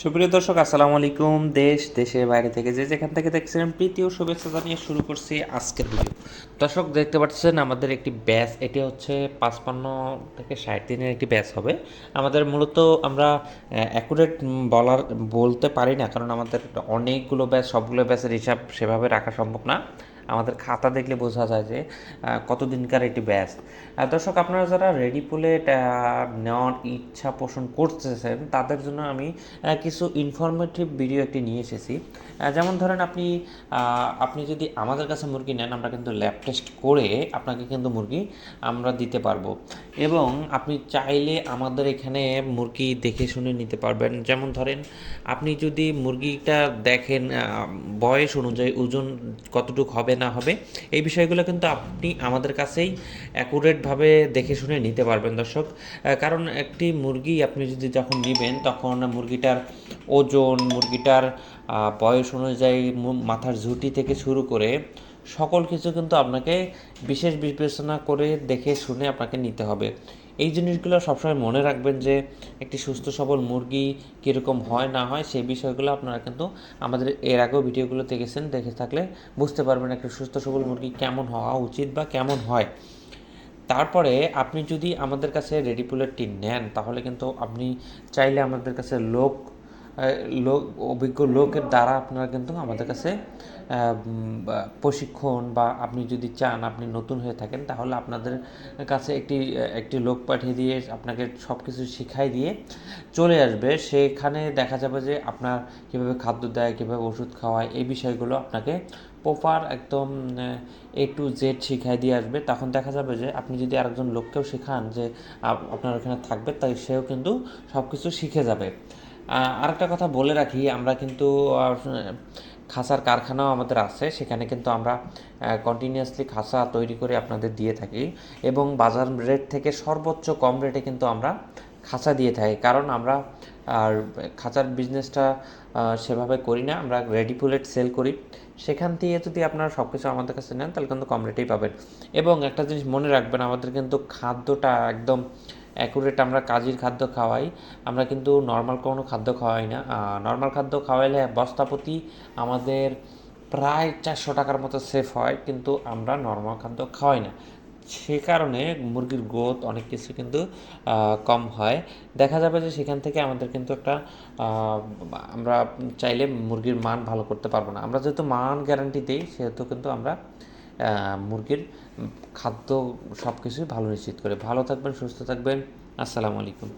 সুপ্রিয় দর্শক, আসসালামু আলাইকুম। দেশ, দেশের বাইরে থেকে যে যেখান থেকে দেখছিলেন প্রীতি ও শুভেচ্ছা জানিয়ে শুরু করছি আজকের ভিডিও দর্শক, দেখতে পাচ্ছেন, আমাদের একটি ব্যাচ এটি হচ্ছে পাঁচপান্ন থেকে ষাট দিনের একটি ব্যাচ হবে। আমাদের মূলত আমরা অ্যাকুরেট বলার, বলতে পারি না, কারণ আমাদের অনেকগুলো ব্যাচ সবগুলো ব্যাচের হিসাব সেভাবে রাখা সম্ভব না। আমাদের খাতা দেখলে বোঝা যায় যে কতদিনকার একটি ব্যাচ দর্শক, আপনারা যারা রেডি পুলেট নেওয়ার ইচ্ছা পোষণ করতেছেন, তাদের জন্য আমি কিছু ইনফরমেটিভ ভিডিও একটি নিয়ে এসেছি। যেমন ধরেন আপনি আপনি যদি আমাদের কাছে মুরগি নেন, আমরা কিন্তু ল্যাব টেস্ট করে আপনাকে কিন্তু মুরগি আমরা দিতে পারব। এবং আপনি চাইলে আমাদের এখানে মুরগি দেখে শুনে নিতে পারবেন। যেমন ধরেন, আপনি যদি মুরগিটা দেখেন বয়স অনুযায়ী ওজন কতটুকু হবে না হবে। এই বিষয়গুলো কিন্তু আপনি আমাদের কাছেই অ্যাকুরেটভাবে দেখে শুনে নিতে পারবেন দর্শক। কারণ একটি মুরগি আপনি যদি যখন নেবেন, তখন মুরগিটার ওজন, মুরগিটার বয়স অনুযায়ী মাথার ঝুঁটি থেকে শুরু করে সকল কিছু কিন্তু আপনাকে বিশেষ বিবেচনা করে দেখে শুনে আপনাকে নিতে হবে। এই জিনিসগুলো সবসময় মনে রাখবেন যে একটি সুস্থ, সবল মুরগি কীরকম হয়, না হয় সেই বিষয়গুলো আপনারা কিন্তু আমাদের এর আগেও ভিডিওগুলো দেখেছেন, দেখে থাকলে বুঝতে পারবেন একটি সুস্থ, সবল মুরগি কেমন হওয়া উচিত বা কেমন হয়। তারপরে আপনি যদি আমাদের কাছে রেডিপুলেটটি নেন, তাহলে কিন্তু আপনি চাইলে আমাদের কাছে লোক লোক, অভিজ্ঞ লোকের দ্বারা আপনারা কিন্তু আমাদের কাছে প্রশিক্ষণ বা আপনি যদি চান, আপনি নতুন হয়ে থাকেন, তাহলে আপনাদের কাছে একটি একটি লোক পাঠিয়ে দিয়ে আপনাকে সব কিছু শিখাই দিয়ে চলে আসবে। সেখানে দেখা যাবে যে আপনার কীভাবে খাদ্য দেয়, কীভাবে ওষুধ খাওয়ায়, এই বিষয়গুলো আপনাকে প্রপার একদম এ টু জেড শিখাই দিয়ে আসবে। তখন দেখা যাবে যে আপনি যদি আরেকজন লোককেও শেখান যে আপনার ওখানে থাকবে, তাই সেও কিন্তু সব কিছু শিখে যাবে। আরেকটা কথা বলে রাখি, আমরা কিন্তু খাসার কারখানাও আমাদের আছে, সেখানে কিন্তু আমরা কন্টিনিউয়াসলি খাসা তৈরি করে আপনাদের দিয়ে থাকি এবং বাজার রেট থেকে সর্বোচ্চ কম রেটে কিন্তু আমরা খাঁচা দিয়ে থাকি। কারণ আমরা, আর খাঁচার বিজনেসটা সেভাবে করি না, আমরা রেডি পুলেট সেল করি। সেখান থেকে যদি আপনারা সব কিছু আমাদের কাছে নেন, তাহলে কিন্তু কম রেটেই পাবেন। এবং একটা জিনিস মনে রাখবেন, আমাদের কিন্তু খাদ্যটা একদম অ্যাকুরেট আমরা কাজের খাদ্য খাওয়াই, আমরা কিন্তু নর্মাল কোনো খাদ্য খাওয়াই না। নর্মাল খাদ্য খাওয়াইলে বস্তাপতি আমাদের প্রায় চারশো টাকার মতো সেফ হয়, কিন্তু আমরা নর্মাল খাদ্য খাওয়াই না। সে কারণে মুরগির গ্রোথ অনেক কিছু কিন্তু কম হয়। দেখা যাবে যে সেখান থেকে আমাদের কিন্তু একটা আমরা চাইলে মুরগির মান ভালো করতে পারব না। আমরা যেহেতু মান গ্যারান্টি দিই, সেহেতু কিন্তু আমরা মুরগির খাদ্য সব কিছুই ভালো নিশ্চিত করে। ভালো থাকবেন সুস্থ থাকবেন। আসসালামু আলাইকুম।